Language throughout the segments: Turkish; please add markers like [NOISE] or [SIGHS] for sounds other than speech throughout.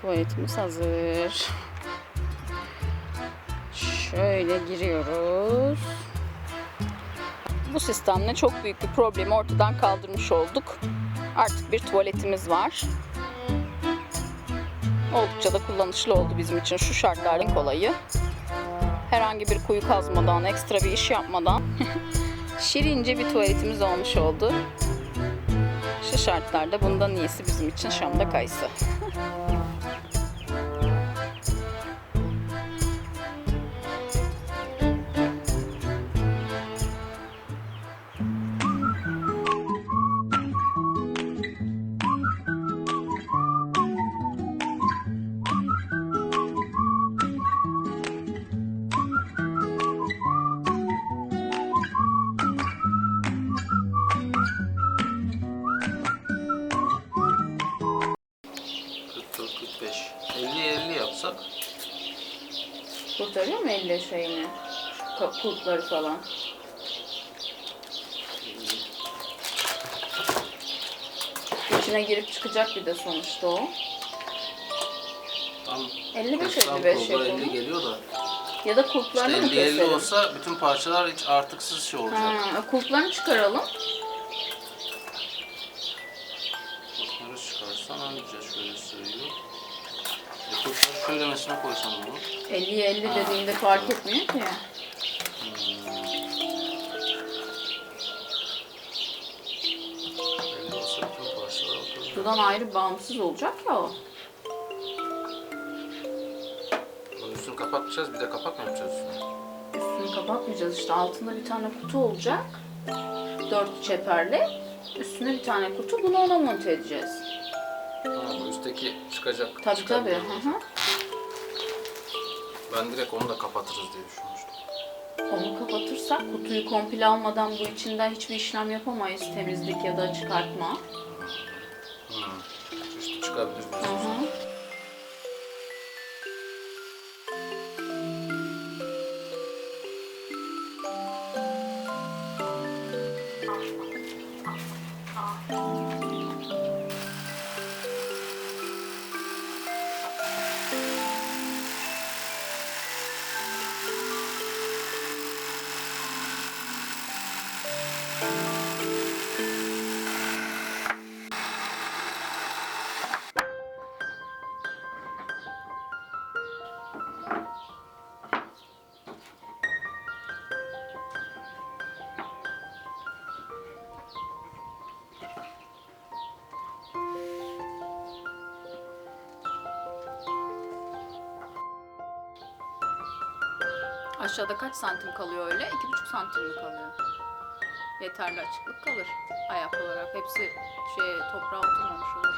Tuvaletimiz hazır. Şöyle giriyoruz. Bu sistemle çok büyük bir problemi ortadan kaldırmış olduk. Artık bir tuvaletimiz var. Oldukça da kullanışlı oldu bizim için şu şartların kolayı. Herhangi bir kuyu kazmadan, ekstra bir iş yapmadan [LAUGHS] şirince bir tuvaletimiz olmuş oldu. Şu şartlarda bundan iyisi bizim için Şam'da kayısı. [LAUGHS] Kulpları falan. İçine girip çıkacak bir de sonuçta o. tam 55 90 55 kurba 50 yapalım. geliyor da. Ya da İşte kulplarını mı 50 50 keselim? olsa bütün parçalar hiç artıksız şey olacak. Ha, kulplarını çıkaralım. Kurtları çıkarsan anca şöyle söylüyor. E kurtları şöylemesine koysam bunu. 50'ye 50 dediğinde fark etmiyor ki. Sudan ayrı bağımsız olacak ya o. Bunun üstünü kapatacağız bir de yapacağız üstüne? Üstünü kapatmayacağız işte. Altında bir tane kutu olacak. Dört çeperli. Üstüne bir tane kutu. Bunu ona monte edeceğiz. Ha, bu üstteki çıkacak. Tabii tabii. çıkabilir. Hı hı. Ben direkt onu da kapatırız diye düşünmüştüm. Onu kapatırsak kutuyu komple almadan bu içinden hiçbir işlem yapamayız. Temizlik ya da çıkartma. да, Aşağıda kaç santim kalıyor öyle? İki buçuk santim mi kalıyor? Yeterli açıklık kalır ayak olarak. Hepsi şey toprağa oturmamış olur.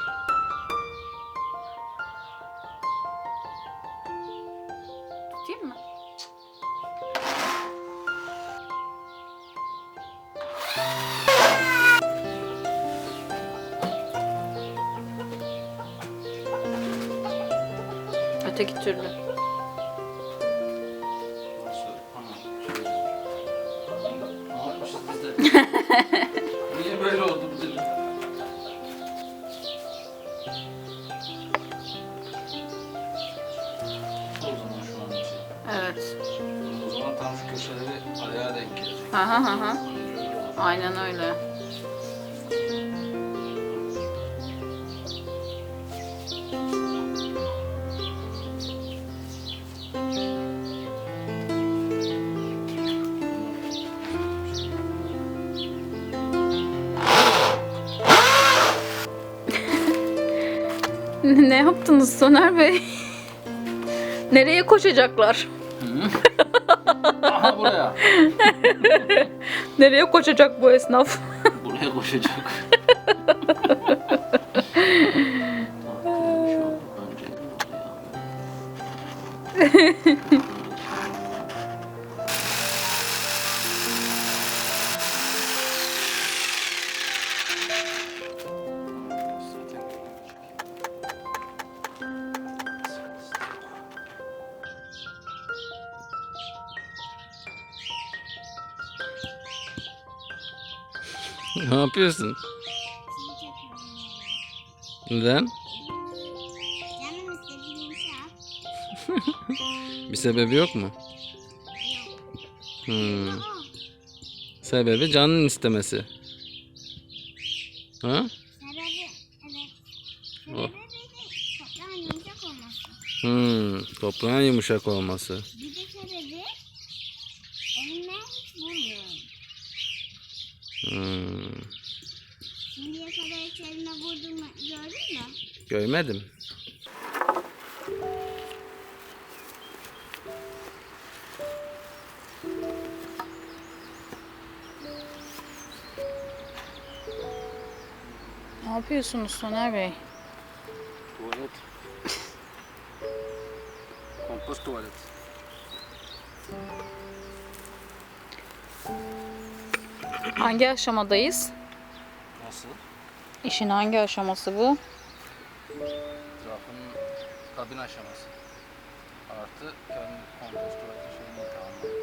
Tutayım mı? Öteki türlü. Evet. O zaman şu köşeleri ayağa denk gelecek. Öyle olur. Aynen öyle. [LAUGHS] ne yaptınız Soner Bey? [LAUGHS] Nereye koşacaklar? Buraya. [LAUGHS] Nereye koşacak bu esnaf? Buraya koşacak. Yapıyorsun? Neden? Canım Bir sebebi yok mu? Hmm. Sebebi canın istemesi. Ha? Sebebi evet. Oh. Sebebi toprağın yumuşak olması. Hmm. Toprağın yumuşak olması. Bir de sebebi elimle hiç vurmuyorum. Hmm. Şimdiye kadar hiç elime vurduğumu gördün mü? Görmedim. Ne yapıyorsunuz Soner Bey? Tuvalet. [LAUGHS] Kompost tuvalet. Hangi aşamadayız? Nasıl? İşin hangi aşaması bu? Kabin aşaması. Artı kendi kompost tuvaleti şeyini tamam.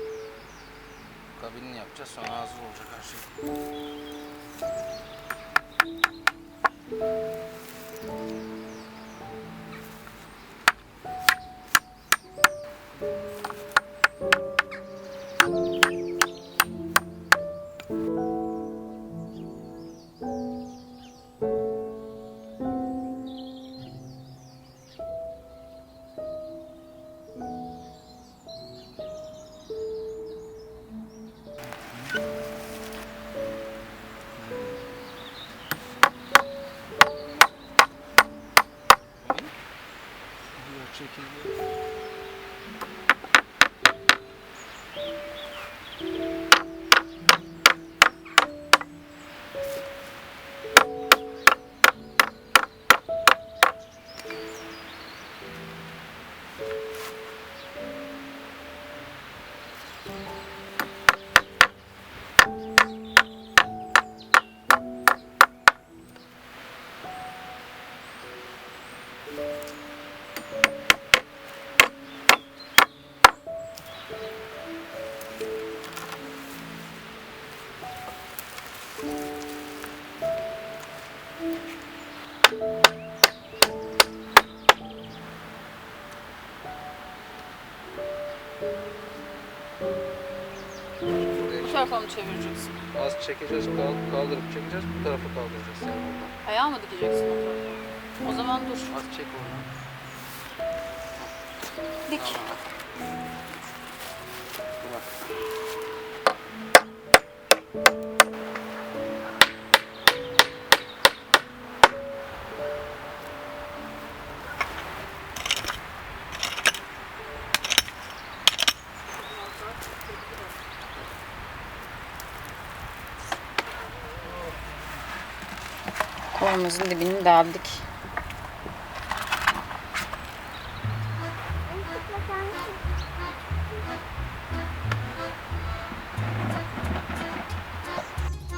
Kabinini yapacağız sonra hazır olacak her şey. Çevireceksin? Az çekeceğiz, kal- kaldırıp çekeceğiz, bu tarafa kaldıracağız seni buradan. Ayağı mı dikeceksin o tarafa? O zaman dur. Az çek oradan. Dik. Bırak. Kovamızın dibini deldik.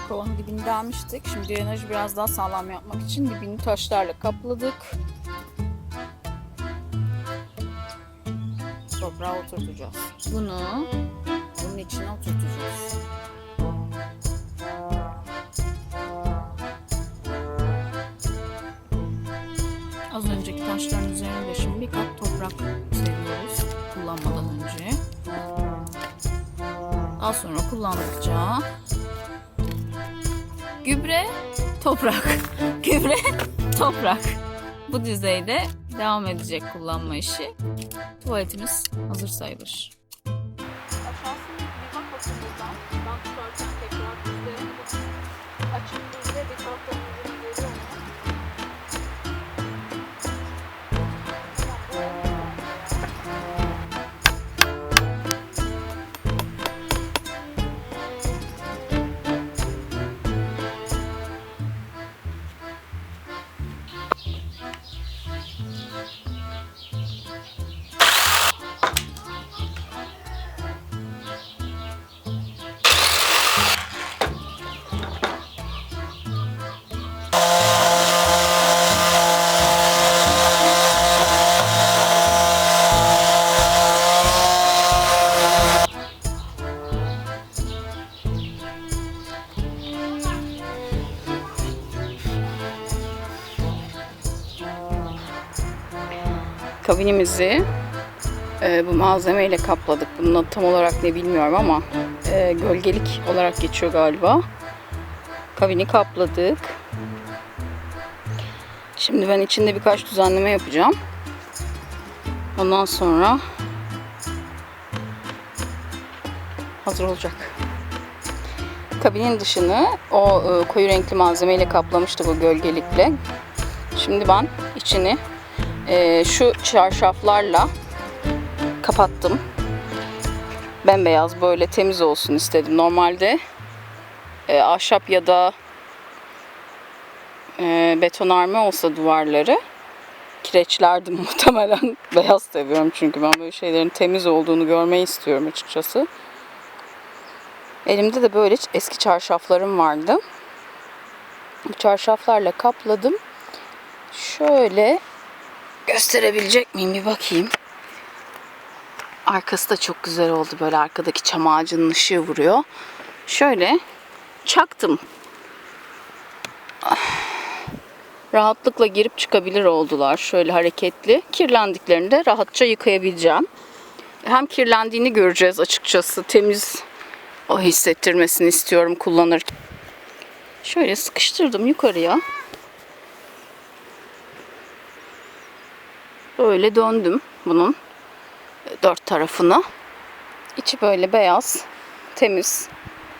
Kovanın dibini delmiştik. Şimdi drenajı biraz daha sağlam yapmak için dibini taşlarla kapladık. Toprağa oturtacağız. Bunu bunun içine oturtacağız. Daha sonra kullandıkça gübre, toprak, [LAUGHS] gübre, toprak. Bu düzeyde devam edecek kullanma işi. Tuvaletimiz hazır sayılır. Aşağısına bir tahtanın kabinimizi e, bu malzemeyle kapladık. Bunun tam olarak ne bilmiyorum ama e, gölgelik olarak geçiyor galiba. Kabini kapladık. Şimdi ben içinde birkaç düzenleme yapacağım. Ondan sonra hazır olacak. Kabinin dışını o e, koyu renkli malzemeyle kaplamıştı bu gölgelikle. Şimdi ben içini e, şu çarşaflarla kapattım. Bembeyaz böyle temiz olsun istedim. Normalde e, ahşap ya da e, betonarme olsa duvarları kireçlerdim [LAUGHS] muhtemelen. Beyaz seviyorum çünkü ben böyle şeylerin temiz olduğunu görmeyi istiyorum açıkçası. Elimde de böyle eski çarşaflarım vardı. Bu çarşaflarla kapladım. Şöyle gösterebilecek miyim bir bakayım. Arkası da çok güzel oldu. Böyle arkadaki çam ağacının ışığı vuruyor. Şöyle çaktım. Ah. Rahatlıkla girip çıkabilir oldular. Şöyle hareketli. Kirlendiklerinde rahatça yıkayabileceğim. Hem kirlendiğini göreceğiz açıkçası. Temiz o hissettirmesini istiyorum kullanırken. Şöyle sıkıştırdım yukarıya. Böyle döndüm bunun dört tarafını. İçi böyle beyaz, temiz,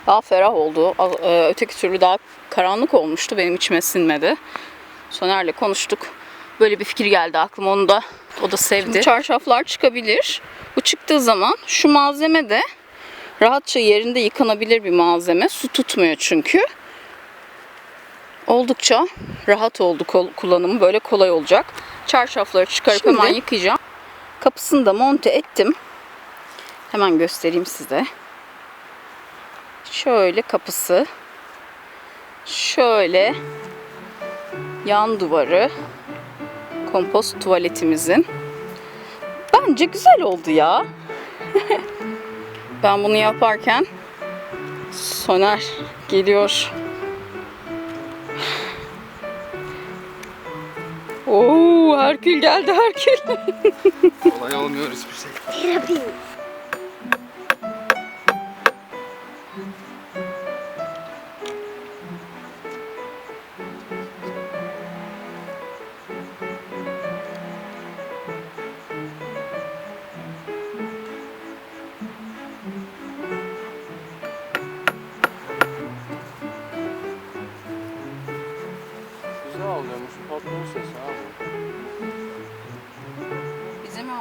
daha ferah oldu. E, Öteki türlü daha karanlık olmuştu. Benim içime sinmedi. Soner'le konuştuk. Böyle bir fikir geldi aklıma. Onu da o da sevdi. Şimdi çarşaflar çıkabilir. Bu çıktığı zaman şu malzeme de rahatça yerinde yıkanabilir bir malzeme. Su tutmuyor çünkü. Oldukça rahat oldu kullanımı. Böyle kolay olacak. Çarşafları çıkarıp Şimdi- hemen yıkayacağım. Kapısını da monte ettim. Hemen göstereyim size. Şöyle kapısı. Şöyle yan duvarı. Kompost tuvaletimizin. Bence güzel oldu ya. [LAUGHS] ben bunu yaparken Soner geliyor. [SIGHS] Oo, Herkül geldi Herkül. Kolay olmuyor hiçbir şey. Terapi. Güzel oluyormuş. Patron sesi abi.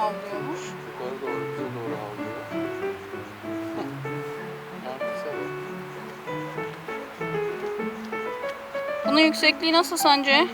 Havlıyormuş? Yukarı doğru bize doğru avlıyor. Herkese bak. Bunun yüksekliği nasıl sence?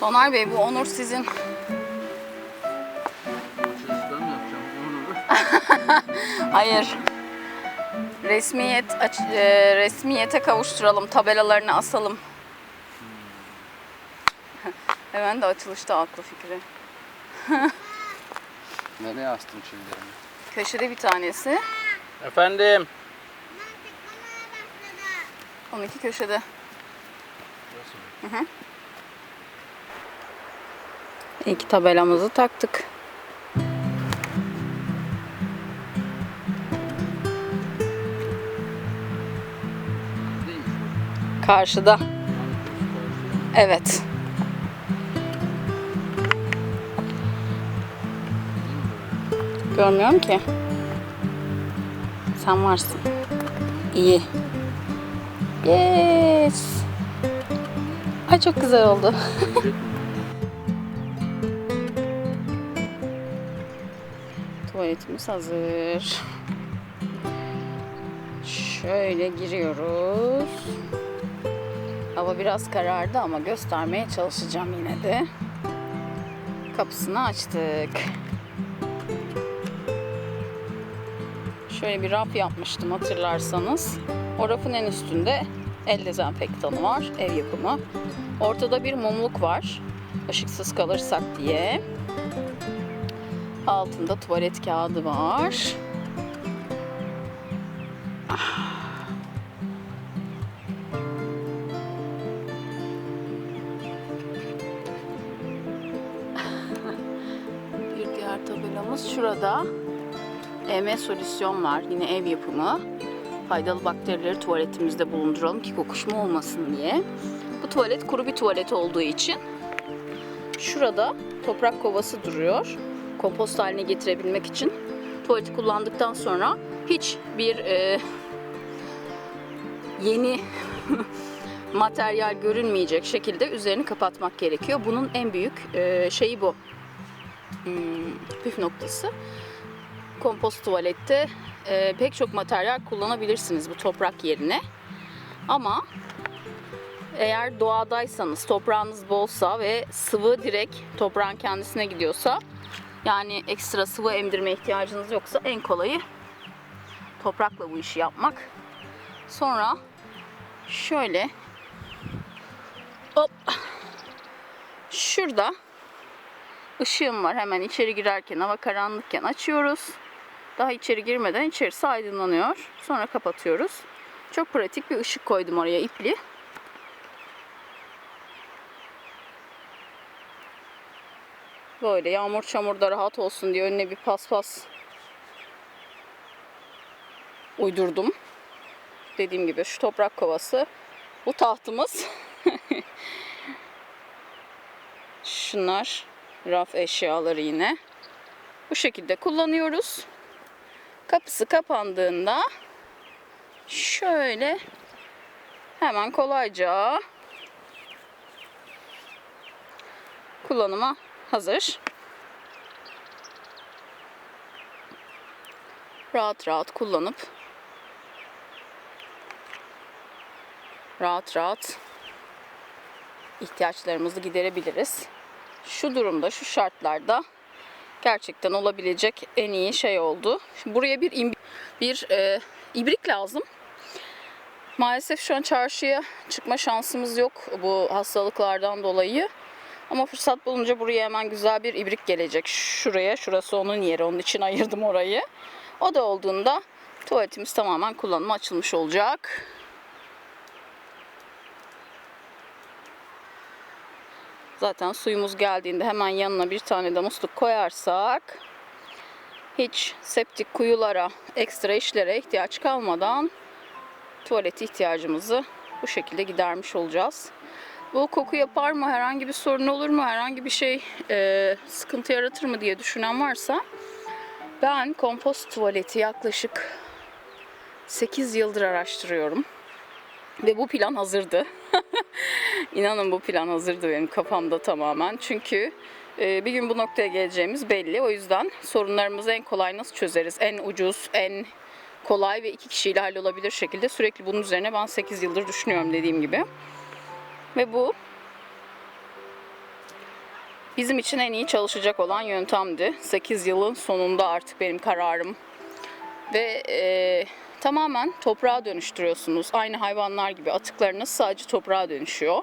Soner Bey bu onur sizin. Mi yapacağım? Onu [LAUGHS] Hayır. Resmiyet e, resmiyete kavuşturalım, tabelalarını asalım. [LAUGHS] Hemen de açılışta aklı fikri. [LAUGHS] Nereye astım çivilerimi? Köşede bir tanesi. Efendim. Onunki köşede. İlk tabelamızı taktık. Karşıda. Evet. Görmüyorum ki. Sen varsın. İyi. Yes. Ay çok güzel oldu. [LAUGHS] Tuvaletimiz hazır. Şöyle giriyoruz. Hava biraz karardı ama göstermeye çalışacağım yine de. Kapısını açtık. Şöyle bir raf yapmıştım hatırlarsanız. O rafın en üstünde el dezenfektanı var, ev yapımı. Ortada bir mumluk var. Işıksız kalırsak diye. Altında tuvalet kağıdı var. [LAUGHS] Bir diğer tabelamız şurada. EM solüsyon var. Yine ev yapımı. Faydalı bakterileri tuvaletimizde bulunduralım ki kokuşma olmasın diye. Bu tuvalet kuru bir tuvalet olduğu için şurada toprak kovası duruyor. Kompost haline getirebilmek için. Tuvaleti kullandıktan sonra hiç bir e, yeni [LAUGHS] materyal görünmeyecek şekilde üzerini kapatmak gerekiyor. Bunun en büyük e, şeyi bu. Hmm, püf noktası. Kompost tuvalette e, pek çok materyal kullanabilirsiniz bu toprak yerine. Ama eğer doğadaysanız, toprağınız bolsa ve sıvı direkt toprağın kendisine gidiyorsa yani ekstra sıvı emdirme ihtiyacınız yoksa en kolayı toprakla bu işi yapmak. Sonra şöyle hop şurada ışığım var hemen içeri girerken hava karanlıkken açıyoruz. Daha içeri girmeden içerisi aydınlanıyor. Sonra kapatıyoruz. Çok pratik bir ışık koydum oraya ipli. Böyle yağmur çamurda rahat olsun diye önüne bir paspas uydurdum. Dediğim gibi şu toprak kovası. Bu tahtımız. [LAUGHS] Şunlar raf eşyaları yine. Bu şekilde kullanıyoruz. Kapısı kapandığında şöyle hemen kolayca kullanıma hazır. Rahat rahat kullanıp rahat rahat ihtiyaçlarımızı giderebiliriz. Şu durumda, şu şartlarda gerçekten olabilecek en iyi şey oldu. Şimdi buraya bir imbi- bir e, ibrik lazım. Maalesef şu an çarşıya çıkma şansımız yok bu hastalıklardan dolayı. Ama fırsat bulunca buraya hemen güzel bir ibrik gelecek. Şuraya, şurası onun yeri. Onun için ayırdım orayı. O da olduğunda tuvaletimiz tamamen kullanıma açılmış olacak. Zaten suyumuz geldiğinde hemen yanına bir tane de musluk koyarsak hiç septik kuyulara, ekstra işlere ihtiyaç kalmadan tuvalet ihtiyacımızı bu şekilde gidermiş olacağız. Bu koku yapar mı, herhangi bir sorun olur mu, herhangi bir şey e, sıkıntı yaratır mı diye düşünen varsa ben kompost tuvaleti yaklaşık 8 yıldır araştırıyorum. Ve bu plan hazırdı. [LAUGHS] İnanın bu plan hazırdı benim kafamda tamamen. Çünkü e, bir gün bu noktaya geleceğimiz belli. O yüzden sorunlarımızı en kolay nasıl çözeriz? En ucuz, en kolay ve iki kişiyle hallolabilir şekilde sürekli bunun üzerine ben 8 yıldır düşünüyorum dediğim gibi. Ve bu bizim için en iyi çalışacak olan yöntemdi. 8 yılın sonunda artık benim kararım. Ve e, tamamen toprağa dönüştürüyorsunuz. Aynı hayvanlar gibi atıklarınız sadece toprağa dönüşüyor.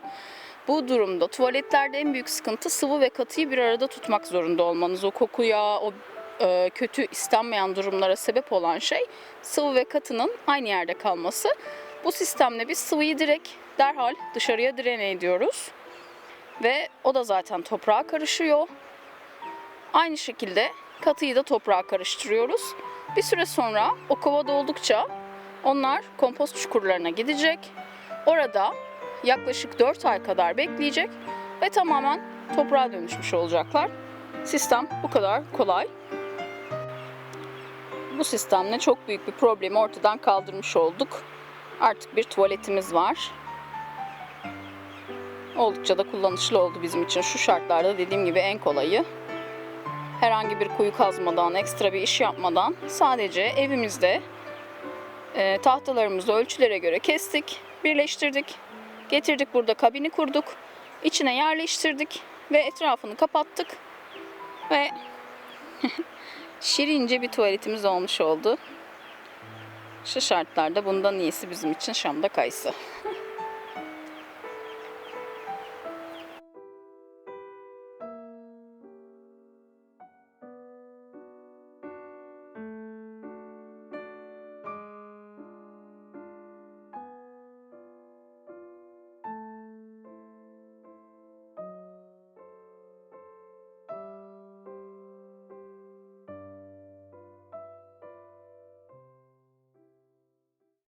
Bu durumda tuvaletlerde en büyük sıkıntı sıvı ve katıyı bir arada tutmak zorunda olmanız. O kokuya, o e, kötü istenmeyen durumlara sebep olan şey sıvı ve katının aynı yerde kalması. Bu sistemle biz sıvıyı direkt derhal dışarıya direne ediyoruz. Ve o da zaten toprağa karışıyor. Aynı şekilde katıyı da toprağa karıştırıyoruz. Bir süre sonra o kova doldukça onlar kompost çukurlarına gidecek. Orada yaklaşık 4 ay kadar bekleyecek ve tamamen toprağa dönüşmüş olacaklar. Sistem bu kadar kolay. Bu sistemle çok büyük bir problemi ortadan kaldırmış olduk. Artık bir tuvaletimiz var oldukça da kullanışlı oldu bizim için. Şu şartlarda dediğim gibi en kolayı herhangi bir kuyu kazmadan, ekstra bir iş yapmadan sadece evimizde e, tahtalarımızı ölçülere göre kestik, birleştirdik, getirdik burada kabini kurduk, içine yerleştirdik ve etrafını kapattık ve [LAUGHS] şirince bir tuvaletimiz olmuş oldu. Şu şartlarda bundan iyisi bizim için Şam'da kayısı. [LAUGHS]